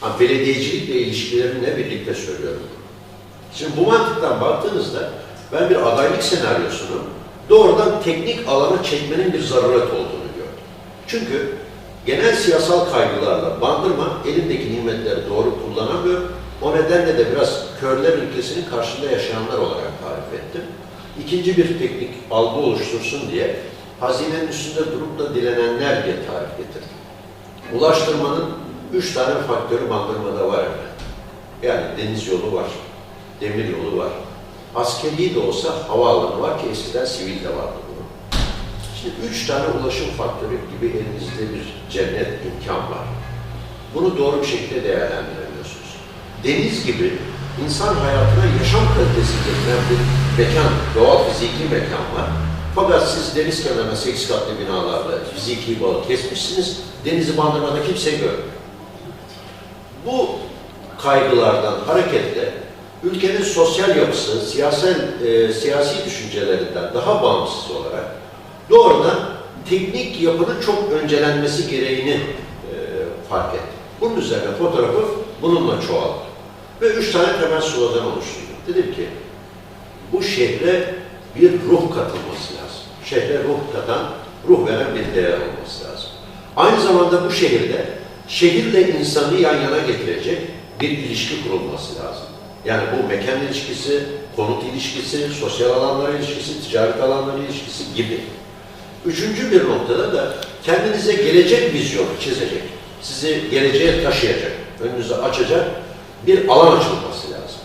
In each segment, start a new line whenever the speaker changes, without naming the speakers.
Ha, belediyecilikle ilişkilerimle birlikte söylüyorum. Şimdi bu mantıktan baktığınızda ben bir adaylık senaryosunu doğrudan teknik alana çekmenin bir zaruret olduğunu gördüm. Çünkü genel siyasal kaygılarla bandırma elindeki nimetleri doğru kullanamıyor. O nedenle de biraz körler ülkesinin karşında yaşayanlar olarak tarif ettim. İkinci bir teknik algı oluştursun diye hazinenin üstünde durup da dilenenler diye tarif getirdim. Ulaştırmanın üç tane faktörü bandırmada var efendim. Yani deniz yolu var, demir yolu var. Askeri de olsa havaalanı var ki eskiden sivil de vardı bunun. Şimdi üç tane ulaşım faktörü gibi elinizde bir cennet imkan var. Bunu doğru bir şekilde değerlendiremiyorsunuz. Deniz gibi insan hayatına yaşam kalitesi getiren bir mekan, doğal fiziki mekan var. Fakat siz deniz kenarına 8 katlı binalarla fiziki bağı kesmişsiniz, denizi bandırmada kimse görmüyor. Bu kaygılardan hareketle ülkenin sosyal yapısı, siyasal, e, siyasi düşüncelerinden daha bağımsız olarak doğrudan teknik yapının çok öncelenmesi gereğini e, fark ettim. Bunun üzerine fotoğrafı bununla çoğalttım. Ve üç tane temel slogan oluşturdum. Dedim ki, bu şehre bir ruh katılması lazım. Şehre ruh katan, ruh veren bir değer olması lazım. Aynı zamanda bu şehirde şehirle insanı yan yana getirecek bir ilişki kurulması lazım. Yani bu mekan ilişkisi, konut ilişkisi, sosyal alanlar ilişkisi, ticaret alanları ilişkisi gibi. Üçüncü bir noktada da kendinize gelecek vizyonu çizecek, sizi geleceğe taşıyacak, önünüzü açacak bir alan açılması lazım.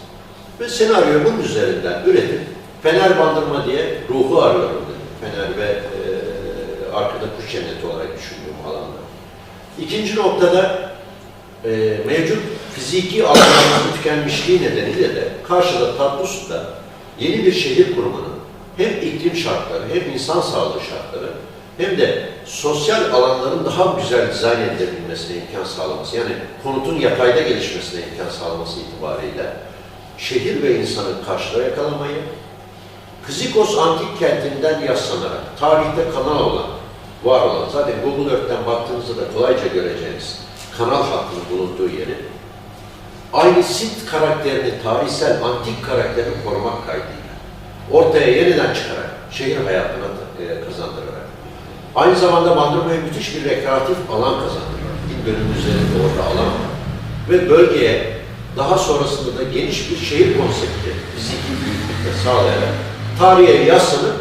Ve senaryoyu bunun üzerinden üretip Fener Bandırma diye ruhu arıyorum dedim. Fener ve e, arkada kuş cenneti olarak düşündüğüm alanda. İkinci noktada e, mevcut fiziki alanların tükenmişliği nedeniyle de karşıda Tatlısu'da yeni bir şehir kurmanın hem iklim şartları hem insan sağlığı şartları hem de sosyal alanların daha güzel dizayn edilebilmesine imkan sağlaması, yani konutun yatayda gelişmesine imkan sağlaması itibariyle şehir ve insanı karşıda yakalamayı, Kızikos antik kentinden yaslanarak tarihte kanal olan, var olan, zaten Google Earth'ten baktığınızda da kolayca göreceğiniz kanal hattının bulunduğu yeri, aynı Sint karakterini, tarihsel antik karakterini korumak kaydıyla ortaya yeniden çıkarak, şehir hayatına e, kazandırarak, aynı zamanda Bandırma'ya müthiş bir rekreatif alan kazandırarak, İnönü'nün üzerinde orada alan. Ve bölgeye daha sonrasında da geniş bir şehir konsepti, fiziki büyüklükte sağlayarak, tarihe yaslanıp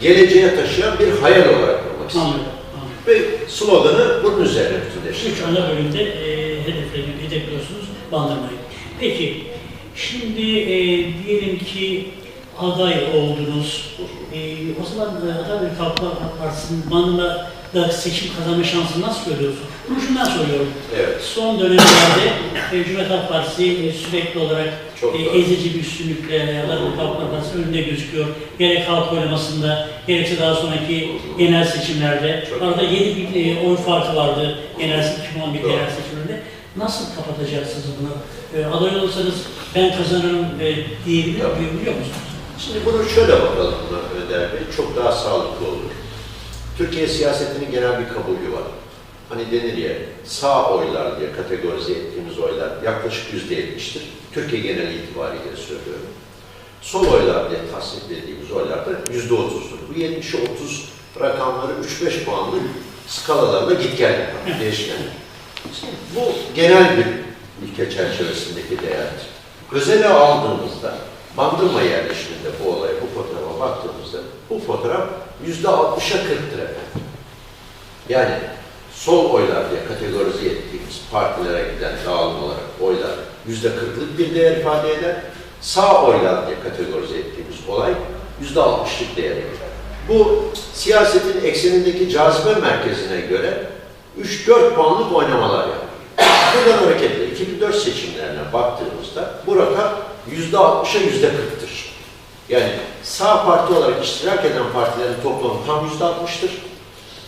geleceğe taşıyan bir hayal olarak istiyor.
Anladım. anladım.
Ve sloganı bunun üzerine bütünleştiriyor.
Üç ana bölümde e, hedeflerini hedefliyorsunuz bandırmayı. Peki, şimdi e, diyelim ki aday oldunuz. E, o zaman e, Aday bir Kalkınma Partisi'nin bandırmada seçim kazanma şansını nasıl görüyorsun? Bunu şundan soruyorum.
Evet.
Son dönemlerde e, Cumhuriyet Halk Partisi e, sürekli olarak
Çok
e,
doğru.
ezici bir üstünlükle Adalet Kalkınma Partisi önünde gözüküyor. Gerek halk oylamasında, gerekse daha sonraki genel seçimlerde.
Çok
Arada yeni bir e, oy farkı vardı genel 2011
Doğru.
genel seçimlerinde. Nasıl kapatacaksınız bunu? E, aday olursanız ben kazanırım e, diyebiliyor,
Tabii.
diyebiliyor musunuz?
Şimdi bunu şöyle bakalım buna Önder Bey, çok daha sağlıklı olur. Türkiye siyasetinin genel bir kabulü var. Hani denir ya, sağ oylar diye kategorize ettiğimiz oylar yaklaşık yüzde yetmiştir. Türkiye geneli itibariyle söylüyorum. Sol oylar diye tasnif ettiğimiz oylar da yüzde otuzdur. Bu 70'e 30 rakamları 3-5 puanlı skalalarla git gel yapar, değişken. Bu genel bir ülke çerçevesindeki değerdir. Özele aldığımızda Bandırma yerleşiminde bu olaya, bu fotoğrafa baktığımızda bu fotoğraf yüzde altmışa kırktır efendim. Yani sol oylar diye kategorize ettiğimiz partilere giden dağılım olarak oylar yüzde kırklık bir değer ifade eder. Sağ oylar diye kategorize ettiğimiz olay yüzde altmışlık değer eder. Bu siyasetin eksenindeki cazibe merkezine göre 3-4 puanlık oynamalar yapar. Buradan hareketle 2004 seçimlerine baktığımızda bu rakam yüzde altmışa yüzde kırktır. Yani sağ parti olarak iştirak eden partilerin toplamı tam yüzde altmıştır.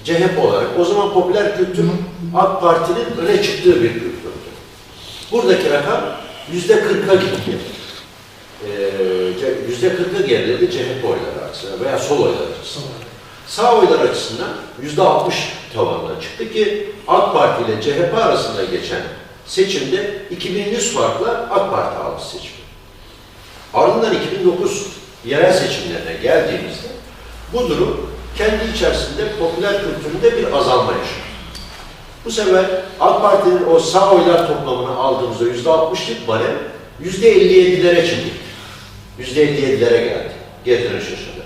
CHP olarak o zaman popüler kültür AK Parti'nin öne çıktığı bir kültürdü. Buradaki rakam yüzde kırka gitti. Ee, Yüzde kırka geriledi CHP oyları açısından veya sol oylar açısından. Sağ oylar açısından yüzde altmış tavanına çıktı ki AK Parti ile CHP arasında geçen seçimde 2100 farkla AK Parti aldı seçimi. Ardından 2009 yerel seçimlerine geldiğimizde bu durum kendi içerisinde popüler kültüründe bir azalma yaşadı. Bu sefer AK Parti'nin o sağ oylar toplamını aldığımızda yüzde altmışlık barem yüzde 57'lere çıktı. Yüzde 57'lere geldi. Getirin şaşırdı.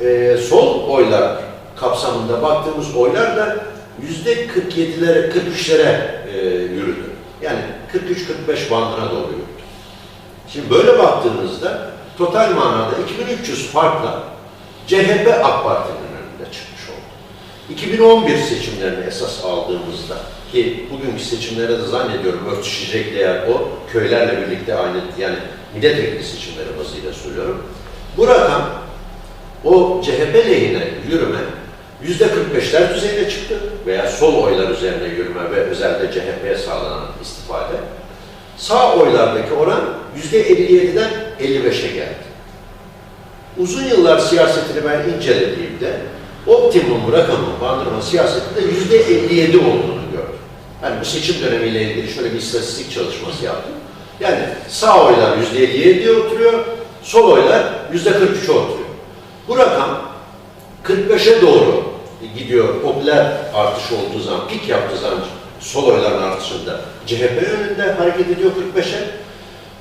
Ee, sol oylar kapsamında baktığımız oylar da yüzde 47'lere, 43'lere e, yürüdü. Yani 43-45 bandına doğru yürüdü. Şimdi böyle baktığınızda total manada 2300 farkla CHP AK Parti'nin önünde çıkmış oldu. 2011 seçimlerini esas aldığımızda ki bugünkü seçimlere de zannediyorum örtüşecek değer o köylerle birlikte aynı yani milletvekili seçimleri bazıyla söylüyorum. Bu rakam o CHP lehine yürüme yüzde 45'ler düzeyine çıktı veya sol oylar üzerine yürüme ve özellikle CHP'ye sağlanan istifade. Sağ oylardaki oran yüzde 57'den 55'e geldi. Uzun yıllar siyasetini ben incelediğimde optimum rakamın bandırma siyasetinde yüzde 57 olduğunu gördüm. Yani bu seçim dönemiyle ilgili şöyle bir istatistik çalışması yaptım. Yani sağ oylar yüzde 57'ye oturuyor, sol oylar yüzde 43'e oturuyor. Bu rakam 45'e doğru gidiyor. Popüler artış olduğu zaman, pik yaptığı zaman sol oyların artışında CHP yönünde hareket ediyor 45'e.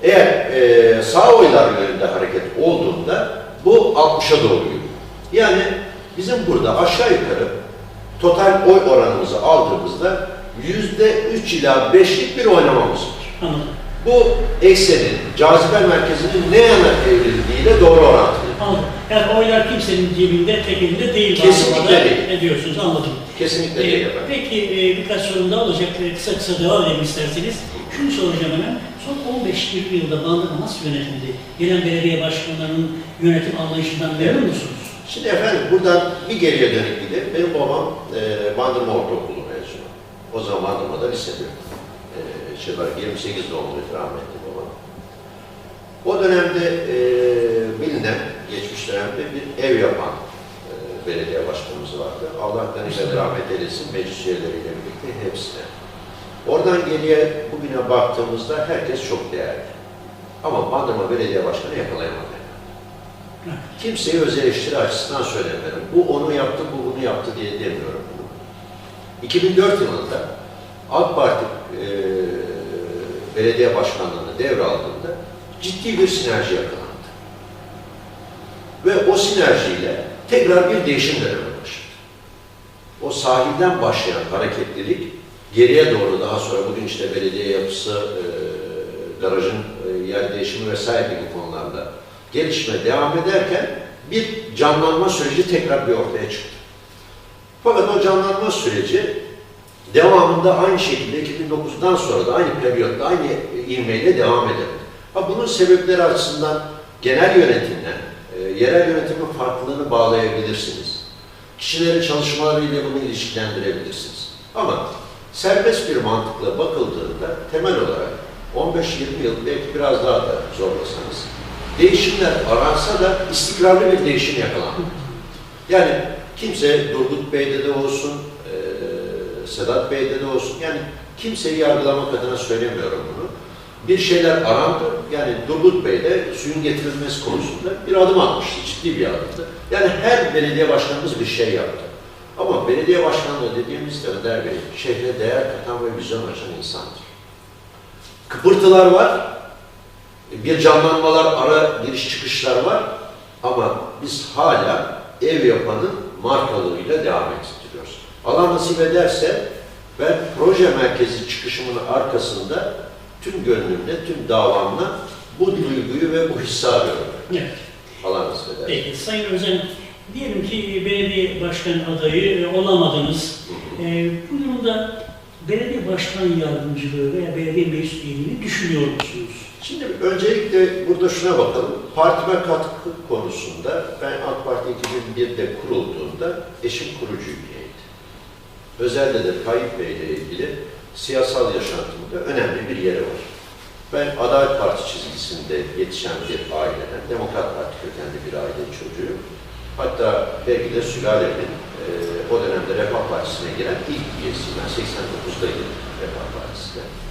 Eğer e, sağ oylar yönünde hareket olduğunda bu 60'a doğru gidiyor. Yani bizim burada aşağı yukarı total oy oranımızı aldığımızda yüzde 3 ila 5'lik bir oynamamız var.
Anladım.
Bu eksenin, cazibe merkezinin ne yana evrildiğiyle doğru orantılı.
Anladım. Yani oylar kimsenin cebinde, tek elinde değil.
Kesinlikle değil.
Ne diyorsunuz? Anladım.
Kesinlikle
Ee,
değil efendim.
Peki e, birkaç sorum daha olacak. E, Kısa kısa devam edelim isterseniz. Şunu soracağım hemen. Son 15-20 yılda Bandırma nasıl yönetildi? Gelen belediye başkanlarının yönetim anlayışından memnun musunuz?
Şimdi efendim buradan bir geriye dönük gidelim. Benim babam e, Bandırma Ortaokulu mezunu. O zaman Bandırma'da lisede. E, şey var, 28 doğumluydu rahmetli babam. O dönemde e, geçmiş dönemde bir ev yapan e, belediye başkanımız vardı. Allah kanıyla rahmet eylesin meclis üyeleriyle birlikte hepsine. Oradan geriye bugüne baktığımızda herkes çok değerli. Ama Bandırma Belediye Başkanı yakalayamadı. Kimseyi öz eleştiri açısından söylemiyorum. Bu onu yaptı, bu bunu yaptı diye demiyorum bunu. 2004 yılında AK Parti e, belediye başkanlığını devraldığında ciddi bir sinerji yakalandı. Ve o sinerjiyle tekrar bir değişim dönemi başladı. O sahilden başlayan hareketlilik geriye doğru daha sonra bugün işte belediye yapısı, e, garajın e, yer değişimi vesaire gibi konularda gelişme devam ederken bir canlanma süreci tekrar bir ortaya çıktı. Fakat o canlanma süreci devamında aynı şekilde 2009'dan sonra da aynı periyotta aynı ivmeyle devam edemedi. Ha bunun sebepleri açısından genel yönetimle, e, yerel yönetimin farklılığını bağlayabilirsiniz. Kişilerin çalışmalarıyla bunu ilişkilendirebilirsiniz. Ama serbest bir mantıkla bakıldığında temel olarak 15-20 yıl belki biraz daha da zorlasanız değişimler aransa da istikrarlı bir değişim yakalandı. Yani kimse Durgut Bey'de de olsun, eee, Sedat Bey'de de olsun, yani kimseyi yargılamak adına söylemiyorum bunu. Bir şeyler arandı, yani Durgut Bey de suyun getirilmesi konusunda bir adım atmıştı, ciddi bir adımdı. Yani her belediye başkanımız bir şey yaptı. Ama belediye başkanlığı dediğimizde Önder Bey, şehre değer katan ve vizyon açan insandır. Kıpırtılar var, bir canlanmalar, ara giriş çıkışlar var ama biz hala ev yapanın markalığıyla devam ettiriyoruz. Allah nasip ederse ben proje merkezi çıkışımın arkasında tüm gönlümle, tüm davamla bu duyguyu ve bu hissi arıyorum.
Evet.
Allah nasip ederse.
Peki Sayın Özen, diyelim ki belediye başkan adayı e, olamadınız. E, bu durumda belediye başkan yardımcılığı veya belediye meclis üyeliğini düşünüyor musunuz?
Şimdi öncelikle burada şuna bakalım. Partime katkı konusunda ben AK Parti 2001'de kurulduğunda eşim kurucu üyeydi. Özellikle de Tayyip Bey ile ilgili siyasal yaşantımda önemli bir yeri var. Ben Adalet Parti çizgisinde yetişen bir aileden, Demokrat Parti kökenli bir aile çocuğuyum. Hatta belki de sülalemin e, o dönemde Refah Partisi'ne giren ilk üyesiyim. Ben 89'daydım Refah Partisi'ne.